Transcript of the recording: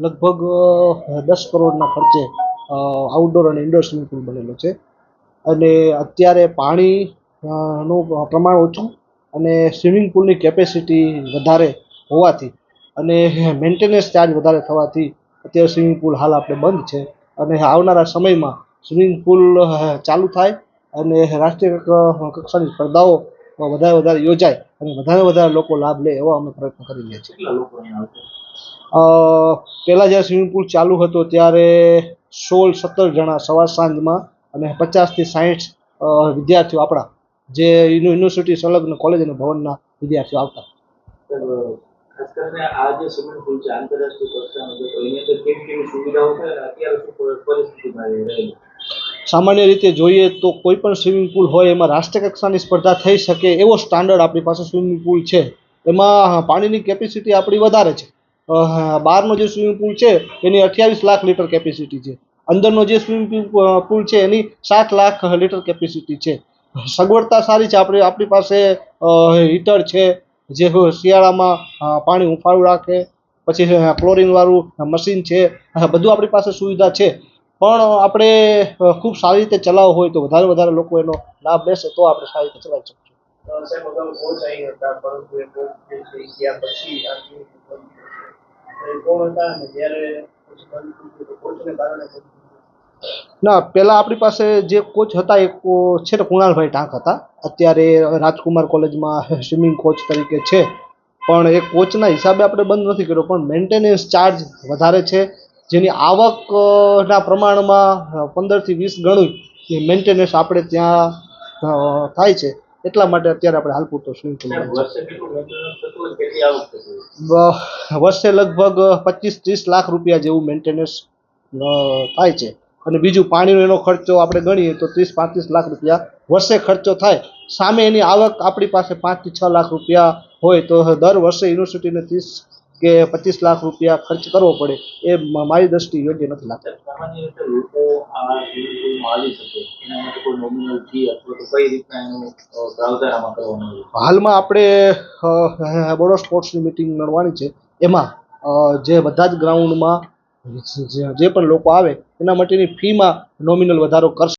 લગભગ દસ કરોડના ખર્ચે આઉટડોર અને ઇન્ડોર સ્વિમિંગ પુલ બનેલો છે. અને અત્યારે પાણી નું પ્રમાણ ઓછું અને સ્વિમિંગ પુલની કેપેસિટી વધારે હોવાથી અને મેન્ટેનન્સ ચાર્જ વધારે થવાથી અત્યારે સ્વિમિંગ પુલ હાલ આપણે બંધ છે. અને આવનારા સમયમાં સ્વિમિંગ પુલ ચાલુ થાય અને રાષ્ટ્રીય કક્ષાની સ્પર્ધાઓ વધારે વધારે યોજાય અને વધારે વધારે લોકો લાભ લે એવો અમે પ્રયત્ન કરી રહ્યા છીએ. પહેલાં જ્યારે સ્વિમિંગ પુલ ચાલુ હતો ત્યારે સોળ સત્તર જણા સવાર સાંજમાં અને પચાસથી સાઠ વિદ્યાર્થીઓ આપણા જે યુનિવર્સિટી સંલગ્ન કોલેજ અને ભવનના વિદ્યાર્થીઓ આવતા. ખાસ કરીને આ જે સ્વિમિંગ પુલ છે આંતરરાષ્ટ્રીય કક્ષાનો છે તો એની અંદર કેવી કેવી સુવિધાઓ છે અને અત્યારે શું પરિસ્થિતિમાં રહેલી? સામાન્ય રીતે જોઈએ તો કોઈ પણ સ્વિમિંગ પુલ હોય એમાં રાષ્ટ્રીય કક્ષાની સ્પર્ધા થઈ શકે એવો સ્ટાન્ડર્ડ આપણી પાસે સ્વિમિંગ પુલ છે. એમાં પાણીની કેપેસિટી આપણી વધારે છે. બહારનો જે સ્વિમિંગ પુલ છે, એની અઠ્યાવીસ લાખ લીટર કેપેસિટી છે. અંદરનો જે સ્વિમિંગ પુલ છે, એની સાત લાખ લીટર કેપેસિટી છે. સગવડતા સારી છે, આપણે, આપણી પાસે હીટર છે, જે શિયાળામાં પાણી હુંફાળું રાખે, પછી ક્લોરિનવાળું મશીન છે બધું આપણી પાસે સુવિધા છે. પણ આપણે ખૂબ સારી રીતે ચલાવવો હોય તો વધારે વધારે લોકો એનો લાભ લેશે, તો આપણે સારી રીતે ચલાવી શકીશું ના, પહેલાં આપણી પાસે જે કોચ હતા એ છે ને, કુણાલભાઈ ટાંક હતા. અત્યારે રાજકુમાર કોલેજમાં સ્વિમિંગ કોચ તરીકે છે. પણ એ કોચના હિસાબે આપણે બંધ નથી કર્યો, પણ મેન્ટેનન્સ ચાર્જ વધારે છે. જેની આવકના પ્રમાણમાં પંદરથી વીસ ગણું મેન્ટેનન્સ આપણે ત્યાં થાય છે. એટલા માટે અત્યારે આપણે હાલ પૂરતો સ્વિમિંગ પુલ વર્ષે લગભગ પચીસ ત્રીસ લાખ રૂપિયા જેવું મેન્ટેનન્સ થાય છે. અને બીજું પાણીનો એનો ખર્ચો આપણે ગણીએ તો ત્રીસ પાંત્રીસ લાખ રૂપિયા વર્ષે ખર્ચો થાય. સામે એની આવક આપણી પાસે પાંચથી છ લાખ રૂપિયા હોય તો દર વર્ષે યુનિવર્સિટીને ત્રીસ કે પચીસ લાખ રૂપિયા ખર્ચ કરવો પડે. એ મારી દ્રષ્ટિ યોગ્ય નથી લાગતું. હાલમાં આપણે અ, બોડો સ્પોર્ટ્સની મિટિંગ મળવાની છે. એમાં જે બધા જ ગ્રાઉન્ડમાં જે પણ લોકો આવે એના માટેની ફીમાં નોમિનલ વધારો કરશે.